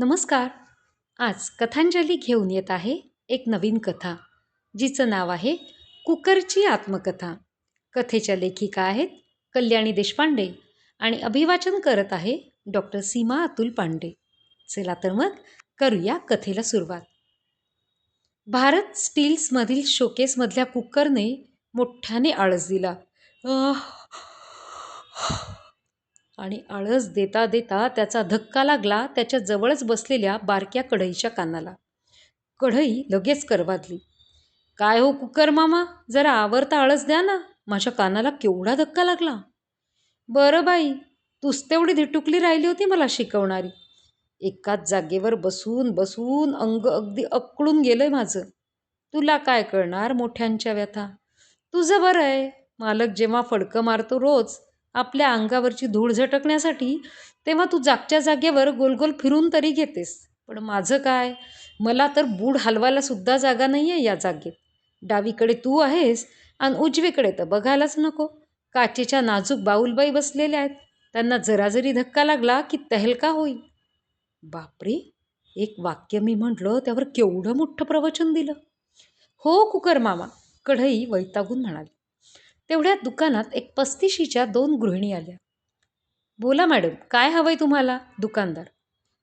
नमस्कार. आज कथांजली घेऊन येत आहे एक नवीन कथा जिचं नाव आहे कुकरची आत्मकथा. कथेच्या लेखिका आहेत कल्याणी देशपांडे आणि अभिवाचन करत आहे डॉक्टर सीमा अतुल पांडे. चला तर मग करूया कथेला सुरुवात. भारत स्टील्समधील शोकेसमधल्या कुकरने मोठ्याने आळस दिला. आणि आळस देता देता त्याचा धक्का लागला त्याच्या जवळच बसलेल्या बारक्या कढईच्या कानाला. कढई लगेच करवादली. काय हो कुकर मामा? जरा आवरता आळस द्या ना. माझ्या कानाला केवढा धक्का लागला? बरं बाई तूच तेवढी धिटुकली राहिली होती मला शिकवणारी. एकाच जागेवर बसून बसून अंग अगदी अकळून गेलंय माझं. तुला काय कळणार मोठ्यांच्या व्यथा? तुझं बरं आहे. मालक जेव्हा फडकं मारतो रोज आपल्या अंगावरची धूळ झटकण्यासाठी तेव्हा तू जागच्या जागेवर गोलगोल फिरून तरी घेतेस. पण माझं काय? मला तर बूड हलवायला सुद्धा जागा नाही आहे या जागेत. डावीकडे तू आहेस आणि उजवीकडे तर बघायलाच नको. काचेच्या नाजूक बाऊलबाई बसलेल्या आहेत. त्यांना जरा जरी धक्का लागला की तहलका होईल. बापरे! एक वाक्य मी म्हटलं त्यावर केवढं मोठं प्रवचन दिलं. हो कुकर मामा कढई वैतागून म्हणाली. तेवढ्या दुकानात एक पस्तीशीच्या दोन गृहिणी आल्या. बोला मॅडम काय हवंय तुम्हाला दुकानदार?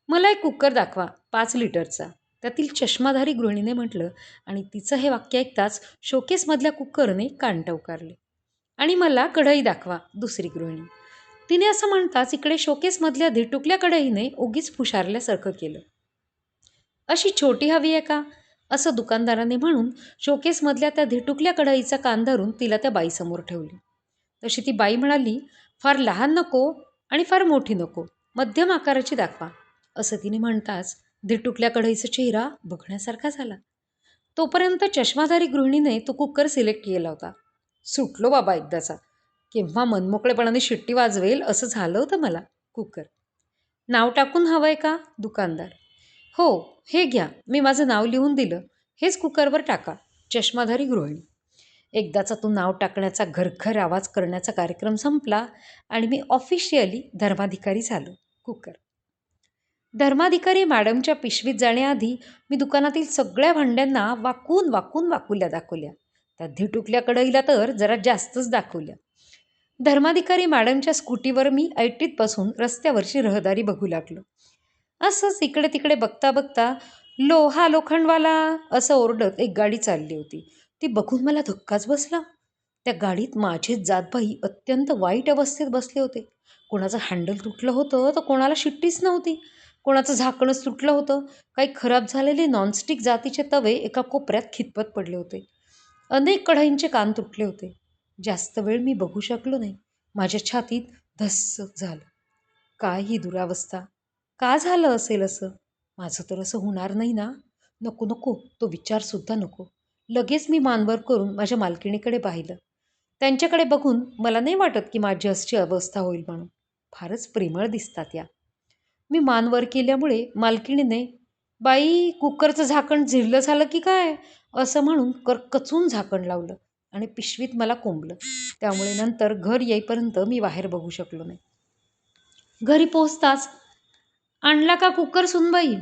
मला एक कुकर दाखवा पाच लिटरचा. त्यातील चष्माधारी गृहिणीने म्हटलं आणि तिचं हे वाक्य ऐकताच शोकेसमधल्या कुकरने कान टवकारले आणि मला कढई दाखवा दुसरी गृहिणी. तिने असं म्हणताच इकडे शोकेसमधल्या धिटुकल्या कढईने उगीच फुशारल्यासारखं केलं. अशी छोटी हवी आहे का? असं दुकानदाराने म्हणून शोकेसमधल्या त्या धिटुकल्या कढईचा कान धरून तिला त्या बाईसमोर ठेवली. तशी ती बाई म्हणाली फार लहान नको आणि फार मोठी नको मध्यम आकाराची दाखवा. असं तिने म्हणताच धिटुकल्या कढईचा चेहरा बघण्यासारखा झाला. तोपर्यंत चष्माधारी गृहिणीने तो कुकर सिलेक्ट केला होता. सुटलो बाबा एकदाचा केव्हा मनमोकळेपणाने शिट्टी वाजवेल असं झालं होतं मला कुकर. नाव टाकून हवं आहे का दुकानदार? हो हे घ्या. मी माझं नाव लिहून दिलं. हेच कुकरवर टाका. चष्माधारी गृहिणी. एकदाचा तो नाव टाकण्याचा घरघर आवाज करण्याचा कार्यक्रम संपला आणि मी ऑफिशियली धर्माधिकारी झालो. कुकर. धर्माधिकारी मॅडमच्या पिशवीत जाण्याआधी मी दुकानातील सगळ्या भांड्यांना वाकून वाकून वाकुल्या दाखवल्या. त्या धिटुकल्या कढईला तर जरा जास्तच दाखवल्या. धर्माधिकारी मॅडमच्या स्कूटीवर मी ऐटीत बसून रस्त्यावरची रहदारी बघू लागलो. असंच इकडे तिकडे बघता बघता लोहा लोखंडवाला असं ओरडत एक गाडी चालली होती. ती बघून मला धक्काच बसला. त्या गाडीत माझे जातभाई अत्यंत वाईट अवस्थेत बसले होते. कोणाचं हँडल तुटलं होतं तर कोणाला शिट्टीच नव्हती. कोणाचं झाकणच तुटलं होतं. काही खराब झालेले नॉनस्टिक जातीचे तवे एका कोपऱ्यात खितपत पडले होते. अनेक कढईंचे कान तुटले होते. जास्त वेळ मी बघू शकलो नाही. माझ्या छातीत धस्स झालं. काय ही दुरावस्था. का झालं असेल असं? माझं तर असं होणार नाही ना. नको नको. तो विचारसुद्धा नको. लगेच मी मानवर करून माझ्या मालकिणीकडे पाहिलं. त्यांच्याकडे बघून मला नाही वाटत की माझी अशी अवस्था होईल म्हणून. फारच प्रेमळ दिसतात या. मी मानवर केल्यामुळे मालकिणीने बाई कुकरचं झाकण झिरलं झालं की काय? असं म्हणून करकचून झाकण लावलं आणि पिशवीत मला कोंबलं. त्यामुळे नंतर घर येईपर्यंत मी बाहेर बघू शकलो नाही. घरी पोहोचताच आणला का कुकर सुनबाई?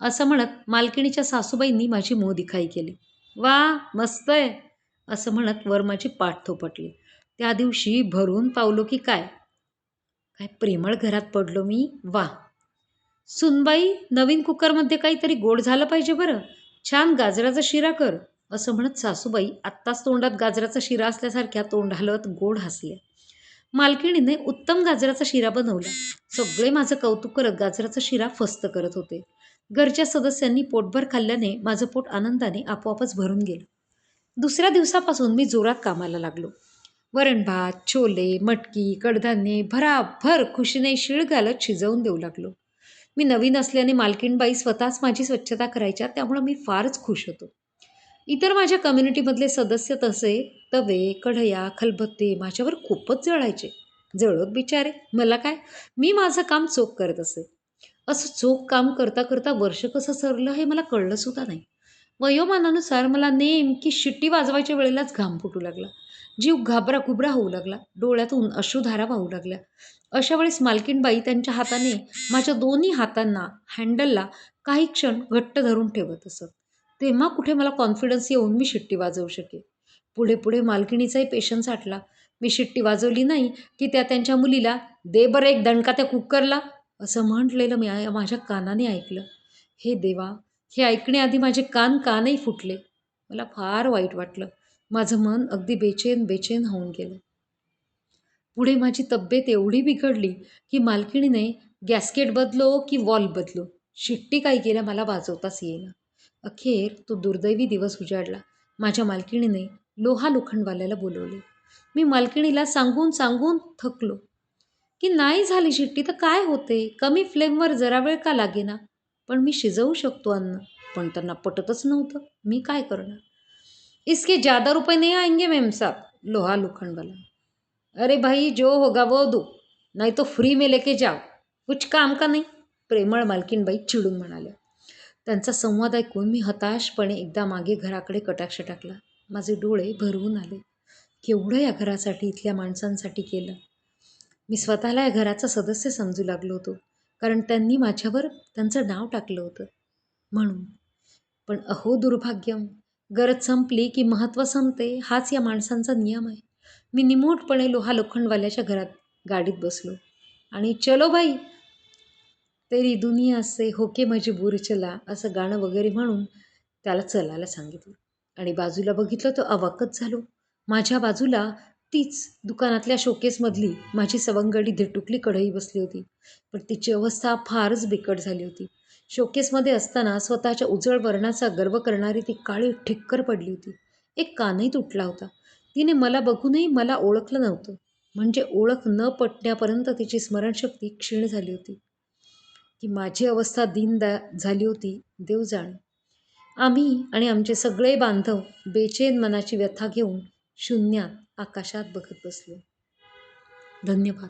असं म्हणत मालकिणीच्या सासूबाईंनी माझी मोदिखाई केली. वा मस्त आहे असं म्हणत वर माझी पाठ थोपटली. त्या दिवशी भरून पावलो की काय? काय प्रेमळ घरात पडलो मी? वा. सुनबाई नवीन कुकरमध्ये काहीतरी गोड झालं पाहिजे बरं. छान गाजराचा शिरा कर असं म्हणत सासूबाई आत्ताच तोंडात गाजराचा शिरा असल्यासारख्या तोंड हलवत गोड हसल्या. मालकिणीने उत्तम गाजराचा शिरा बनवला. सगळे माझं कौतुक करत गाजराचा शिरा फस्त करत होते. घरच्या सदस्यांनी पोटभर खाल्ल्याने माझं पोट आनंदाने आपोआपच भरून गेलं. दुसऱ्या दिवसापासून मी जोरात कामाला लागलो. वरण भात छोले मटकी कडधान्ये भराभर खुशीने शिळ घालत शिजवून देऊ लागलो. मी नवीन असल्याने मालकीणबाई स्वतःच माझी स्वच्छता करायच्या त्यामुळं मी फारच खुश होतो. इतर माझ्या कम्युनिटीमधले सदस्य तसे तवे कढया खलबत्ते माझ्यावर खूपच जळायचे. जळत बिचारे. मला काय? मी माझं काम चोख करत असे. असं चोख काम करता करता वर्ष कसं सरलं हे मला कळलंसुद्धा नाही. वयोमानानुसार मला नेमकी शिट्टी वाजवायच्या वेळेलाच घाम फुटू लागला. जीव घाबरा घुबरा होऊ लागला. डोळ्यातून अश्रुधारा वाहू लागल्या. अशा वेळेस मालकीणबाई त्यांच्या हाताने माझ्या दोन्ही हातांना हँडलला काही क्षण घट्ट धरून ठेवत असत. तेव्हा कुठे मला कॉन्फिडन्स येऊन मी शिट्टी वाजवू शके पुढे पुढे मालकिणीचाही पेशन्स आटला. मी शिट्टी वाजवली नाही की त्या त्यांच्या मुलीला दे बरं एक दणका त्या कुकरला असं म्हटलेलं मी माझ्या कानाने ऐकलं. हे देवा हे ऐकण्याआधी माझे कान कानही फुटले. मला फार वाईट वाटलं. माझं मन अगदी बेचैन बेचैन होऊन गेलं. पुढे माझी तब्येत एवढी बिघडली की मालकिणीने गॅस्केट बदलो की वॉल बदलो. शिट्टी काही केल्या मला वाजवताच येईना. अखेर तो दुर्दैवी दिवस उजाडला. माझ्या मालकिणीने लोहा लोखंडवाल्याला बोलवले. मी मालकिणीला सांगून सांगून थकलो. की नाही झाली शिट्टी तर काय होते? कमी फ्लेमवर जरा वेळ का लागेना? पण मी शिजवू शकतो अन्न. पण त्यांना पटतच नव्हतं. मी काय करणार? इसके ज़्यादा रुपये नहीं आएंगे मेम साहब लोहा लोखंडवाला. अरे भाई जो होगा वो दो. नाही तो फ्री में लेके जाओ. कुछ काम का नाही? प्रेमळ मालकीनबाई चिडून म्हणाल्या. त्यांचा संवाद ऐकून मी हताशपणे एकदा मागे घराकडे कटाक्ष टाकला. माझे डोळे भरवून आले. केवढं या घरासाठी इथल्या माणसांसाठी केलं? मी स्वतःला या घराचा सदस्य समजू लागलो होतो कारण त्यांनी माझ्यावर त्यांचं नाव टाकलं होतं. म्हणून. पण अहो दुर्भाग्यम. गरज संपली की महत्त्व संपते हाच या माणसांचा नियम आहे. मी निमूटपणे लोहा लोखंडवाल्याच्या घरात गाडीत बसलो. आणि चलो बाई तेरी दुनिया से होके मजबूर चला असं गाणं वगैरे म्हणून त्याला चलायला सांगितलं. आणि बाजूला बघितलं तर अवाकच झालो. माझ्या बाजूला तीच दुकानातल्या शोकेसमधली माझी सवंगडी धिटुकली कढई बसली होती. पण तिची अवस्था फारच बिकट झाली होती. शोकेसमध्ये असताना स्वतःच्या उजळ वर्णाचा गर्व करणारी ती काळी ठिक्कर पडली होती. एक कानही तुटला होता. तिने मला बघूनही मला ओळखलं नव्हतं. म्हणजे ओळख न पटण्यापर्यंत तिची स्मरणशक्ती क्षीण झाली होती. की माझी अवस्था दीनदा झाली होती देव जाणे. आम्ही आणि आमचे सगळे बांधव बेचैन मनाची व्यथा घेऊन शून्यात आकाशात बघत बसलो. धन्यवाद.